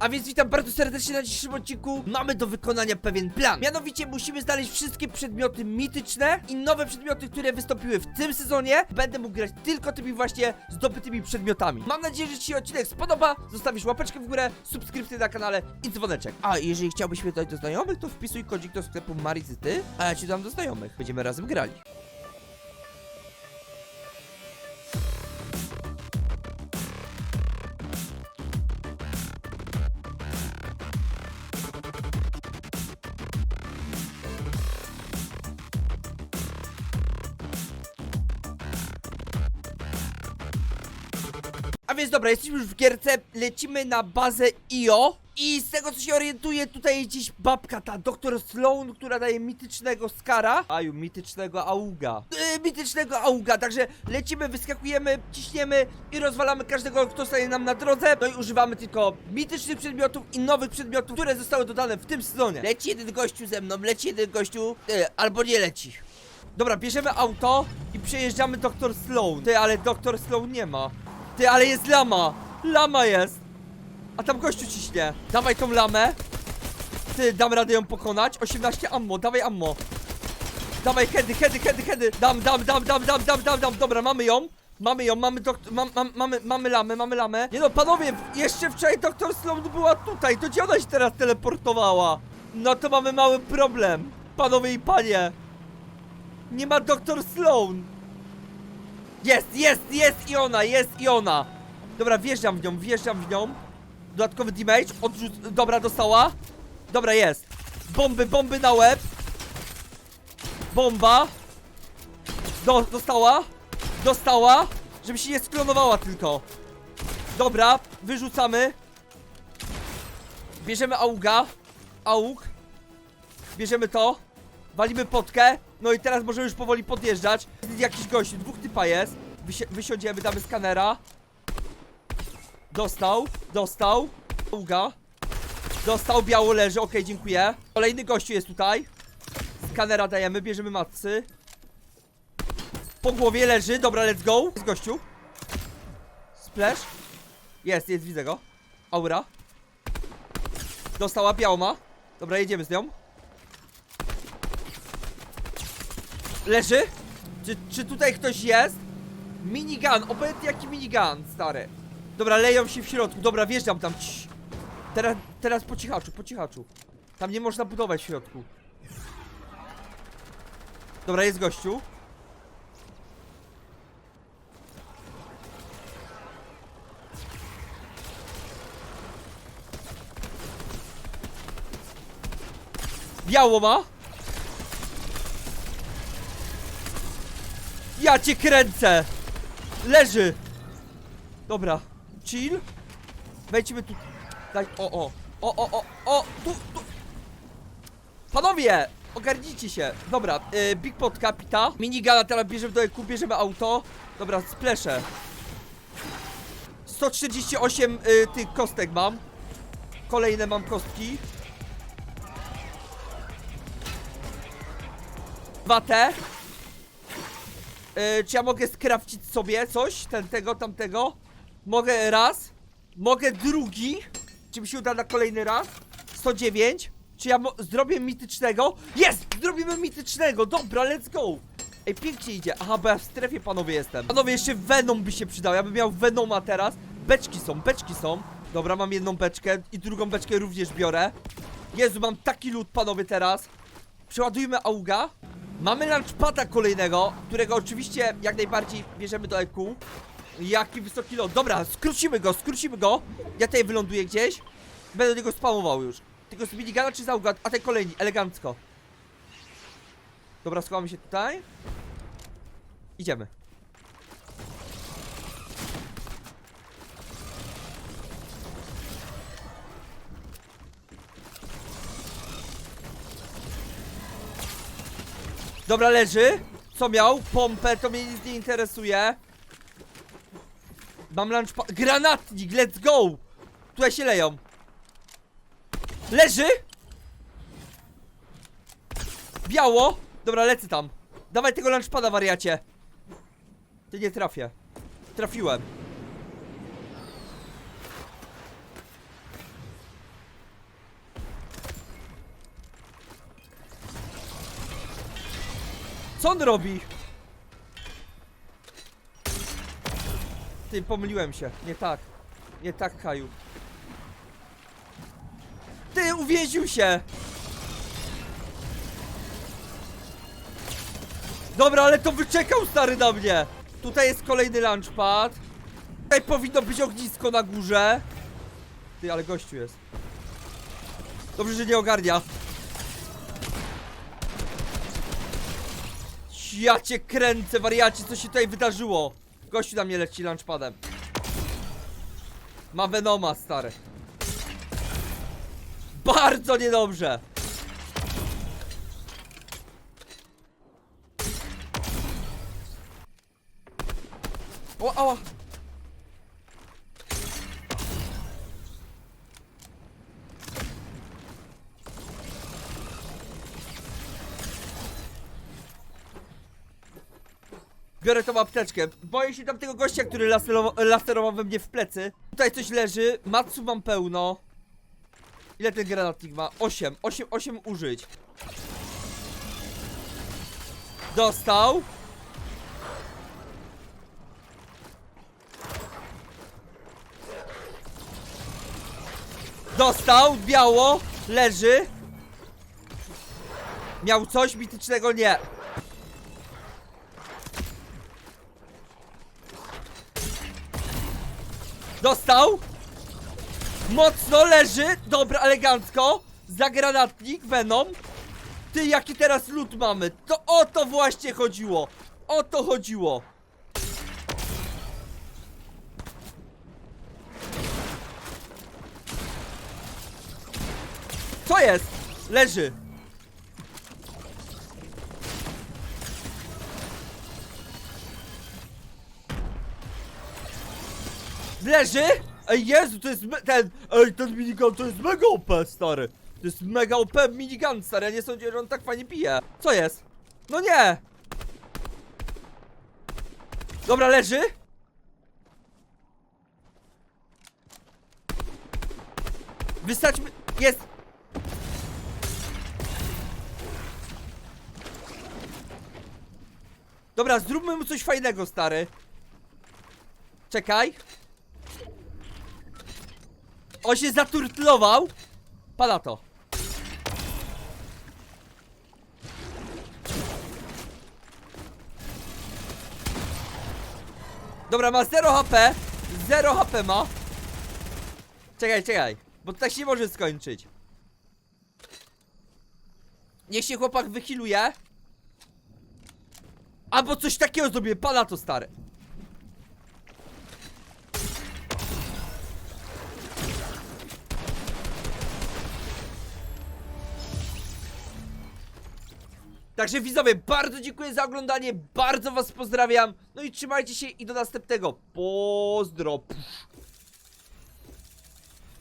A więc witam bardzo serdecznie na dzisiejszym odcinku. Mamy do wykonania pewien plan. Mianowicie musimy znaleźć wszystkie przedmioty mityczne i nowe przedmioty, które wystąpiły w tym sezonie. Będę mógł grać tylko tymi właśnie zdobytymi przedmiotami. Mam nadzieję, że Ci się odcinek spodoba. Zostawisz łapeczkę w górę, subskrypcję na kanale i dzwoneczek. A jeżeli chciałbyś mnie dodać do znajomych, to wpisuj kodzik do sklepu Marizyty, a ja Ci dam do znajomych. Będziemy razem grali. A więc dobra, jesteśmy już w gierce, lecimy na bazę IO i z tego co się orientuję, tutaj jest gdzieś babka, ta doktor Sloan, która daje mitycznego Skara. Aju, mitycznego Auga. Yy, Mitycznego Auga, także lecimy, wyskakujemy, ciśniemy i rozwalamy każdego, kto stanie nam na drodze. No i używamy tylko mitycznych przedmiotów i nowych przedmiotów, które zostały dodane w tym sezonie. Leci jeden gościu ze mną, leci jeden gościu, yy, albo nie leci. Dobra, bierzemy auto i przejeżdżamy doktor Sloan. Ty, ale doktor Sloan nie ma ty, ale jest lama! Lama jest! A tam gościu ciśnie. Dawaj tą lamę. Ty, dam radę ją pokonać. 18 ammo, dawaj ammo. Dawaj, hedy, hedy, hedy, hedy. Dam, dam, dam, dam, dam, dam, dam, dam. Dobra, mamy ją. Mamy ją, mamy doktor, mam, mam, mamy, mamy lamę, mamy lamę. Nie no, panowie, jeszcze wczoraj doktor Sloan była tutaj. To gdzie ona się teraz teleportowała? No to mamy mały problem. Panowie i panie. Nie ma doktor Sloan. Jest, jest, jest i ona, jest i ona. Dobra, wjeżdżam w nią, wjeżdżam w nią. Dodatkowy damage, odrzuc... Dobra, dostała. Dobra, jest. Bomby, bomby na łeb. Bomba. Do, dostała. Dostała. Żeby się nie sklonowała tylko. Dobra, wyrzucamy. Bierzemy auga. Aug. Bierzemy to. Walimy potkę. No i teraz możemy już powoli podjeżdżać. Jakiś gość, dwóch typa jest. Wysi wysiądziemy, damy skanera. Dostał, dostał. Uga. Dostał, biało leży, okej, dziękuję. Kolejny gościu jest tutaj. Skanera dajemy, bierzemy matcy. Po głowie leży, dobra, let's go. Jest gościu. Splash. Jest, jest, widzę go. Aura. Dostała, biało ma. Dobra, jedziemy z nią. Leży? Czy, czy tutaj ktoś jest? Minigun, obojętnie jaki minigun, stary. Dobra, leją się w środku, dobra, wjeżdżam tam. Teraz, teraz po cichaczu, po cichaczu. Tam nie można budować w środku. Dobra, jest gościu. Biało ma. Ja cię kręcę! Leży! Dobra, chill. Wejdźmy tu. Daj, o, o, o, o, o, o, tu, tu. Panowie! Ogarnijcie się. Dobra, y, Big Pot Capita. Minigana teraz bierzemy do EQ, bierzemy auto. Dobra, spleszę. 148 y, tych kostek mam. Kolejne mam kostki. 2T. Yy, czy ja mogę skrafcić sobie coś? Ten, tego, tamtego? Mogę raz. Mogę drugi. Czy mi się uda na kolejny raz? 109. Czy ja zrobię mitycznego? Jest! Zrobimy mitycznego! Dobra, let's go! Ej, pięknie idzie. Aha, bo ja w strefie, panowie, jestem. Panowie, jeszcze Venom by się przydał. Ja bym miał Venoma teraz. Beczki są, beczki są. Dobra, mam jedną beczkę i drugą beczkę również biorę. Jezu, mam taki lód, panowie, teraz. Przeładujmy auga. Mamy lunchpada kolejnego, którego oczywiście jak najbardziej bierzemy do EQ. Jaki wysoki lot. Dobra, skrócimy go, skrócimy go. Ja tutaj wyląduję gdzieś. Będę niego spamował już. Tylko z minigana czy z auga? A ten kolejny, elegancko. Dobra, schowamy się tutaj. Idziemy. Dobra, leży. Co miał? Pompę, to mnie nic nie interesuje. Mam lunch Granatnik, let's go! Tutaj się leją. Leży! Biało! Dobra, lecę tam. Dawaj tego lunchpada, wariacie. Ty nie trafię. Trafiłem. Co on robi? Ty, pomyliłem się. Nie tak. Nie tak, Kaju. Ty, uwięził się! Dobra, ale to wyczekał stary na mnie! Tutaj jest kolejny launchpad. Tutaj powinno być ognisko na górze. Ty, ale gościu jest. Dobrze, że nie ogarnia. Ja cię kręcę, wariacie, co się tutaj wydarzyło? Gościu na mnie leci launchpadem. Ma Venoma, stary. Bardzo niedobrze. O, ała. Biorę tą apteczkę. Boję się tam tego gościa, który laserował, laserował we mnie w plecy. Tutaj coś leży. Matsu mam pełno. Ile ten granatnik ma? 8. 8, 8 użyć. Dostał. Dostał, biało, leży. Miał coś mitycznego? Nie. Dostał. Mocno leży. Dobra, elegancko. Za granatnik, Venom. Ty, jaki teraz lód mamy? To o to właśnie chodziło. O to chodziło. Co jest? Leży. Leży? Ej, Jezu, to jest ten, ej, ten minigun to jest mega OP, stary. To jest mega OP minigun, stary, ja nie sądziłem, że on tak fajnie pije. Co jest? No nie! Dobra, leży? Wystaćmy, jest! Dobra, zróbmy mu coś fajnego, stary. Czekaj. On się zaturtlował. Pada to. Dobra, ma 0 HP. 0 HP ma. Czekaj, czekaj. Bo to tak się może skończyć. Niech się chłopak wychiluje. Albo coś takiego zrobię. Pada to stary. Także widzowie, bardzo dziękuję za oglądanie, bardzo was pozdrawiam, no i trzymajcie się i do następnego. Pozdro. Pff.